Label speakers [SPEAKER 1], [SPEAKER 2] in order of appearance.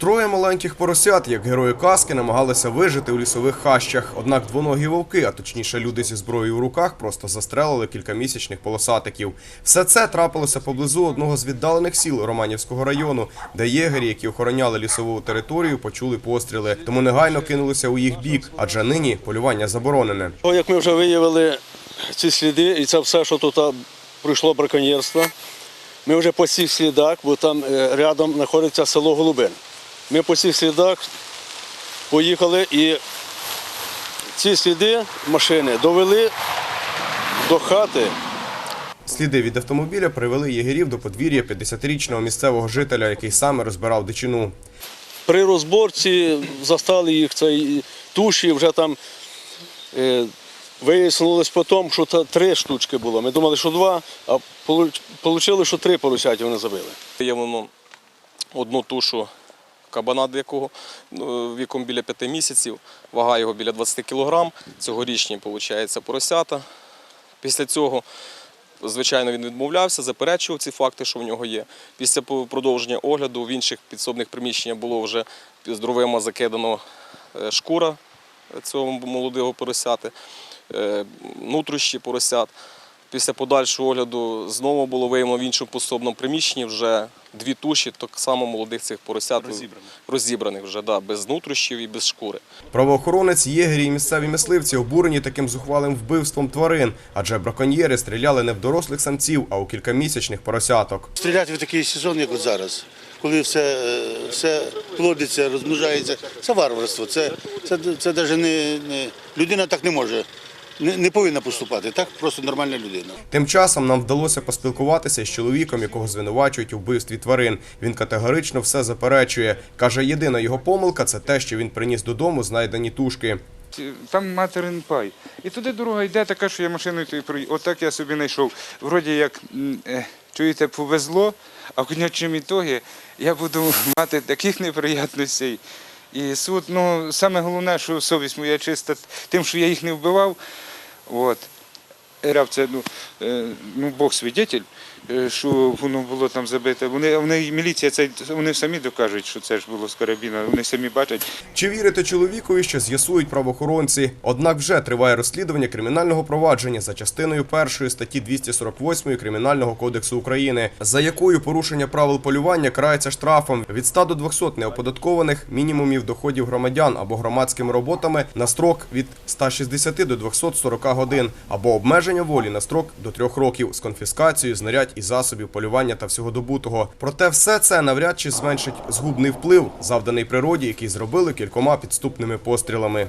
[SPEAKER 1] Троє маленьких поросят, як герої казки, намагалися вижити у лісових хащах. Однак двоногі вовки, а точніше люди зі зброєю у руках, просто застрелили кількамісячних полосатиків. Все це трапилося поблизу одного з віддалених сіл Романівського району, де єгері, які охороняли лісову територію, почули постріли. Тому негайно кинулися у їх бік, адже нині полювання заборонене.
[SPEAKER 2] Як ми вже виявили ці сліди, і це все, що тут пройшло браконьєрство, ми вже по цих слідах, бо там е, рядом знаходиться село Голубин. Ми по цих слідах поїхали і ці сліди машини довели до хати.
[SPEAKER 1] Сліди від автомобіля привели єгерів до подвір'я 50-річного місцевого жителя, який саме розбирав дичину.
[SPEAKER 2] При розборці застали їх цей туші, вже там е, вияснилось потім, що та три штучки було. Ми думали, що два, а вийшло, що три поросяті вони забили.
[SPEAKER 3] Виявлено одну тушу кабана дикого ну, віком біля 5 місяців, вага його біля 20 кг. Цьогорічні, виходить, поросята. Після цього, звичайно, він відмовлявся, заперечував ці факти, що в нього є. Після продовження огляду в інших підсобних приміщеннях було вже з дровима закидано е, шкура цього молодого поросяти, е, нутрощі поросят. Після подальшого огляду знову було виявлено в іншому пособному приміщенні вже дві туші, так само молодих цих поросят розібраних, розібраних вже, да, без нутрощів і без шкури.
[SPEAKER 1] Правоохоронець, єгері і місцеві мисливці обурені таким зухвалим вбивством тварин, адже браконьєри стріляли не в дорослих самців, а у кількамісячних поросяток.
[SPEAKER 4] Стріляти в такий сезон, як от зараз, коли все, е, все плодиться, розмножається, це варварство. Це, це, це навіть не, не людина так не може, не, не повинна поступати. Так просто нормальна людина.
[SPEAKER 1] Тим часом нам вдалося поспілкуватися з чоловіком, якого звинувачують у вбивстві тварин. Він категорично все заперечує. каже, єдина його помилка це те, що він приніс додому знайдені тушки.
[SPEAKER 5] Там материн пай. І туди дорога йде така, що я машиною тою проїхав. Отак я собі знайшов. Вроді як, е, чуєте, повезло, а в конечному ітогі я буду мати таких неприємностей. І суд, ну, саме головне, що совість моя чиста тим, що я їх не вбивав. От. Грав це, ну, е, ну, Бог свідетель, е, що воно було там забите. Вони, вони міліція, це, вони самі докажуть, що це ж було з карабіна, вони самі бачать.
[SPEAKER 1] Чи вірити чоловікові, що з'ясують правоохоронці? Однак вже триває розслідування кримінального провадження за частиною першої статті 248 Кримінального кодексу України, за якою порушення правил полювання карається штрафом від 100 до 200 неоподаткованих мінімумів доходів громадян або громадськими роботами на строк від 160 до 240 годин, або обмеження волі на строк до трьох років з конфіскацією знарядь і засобів полювання та всього добутого. Проте все це навряд чи зменшить згубний вплив, завданий природі, який зробили кількома підступними пострілами.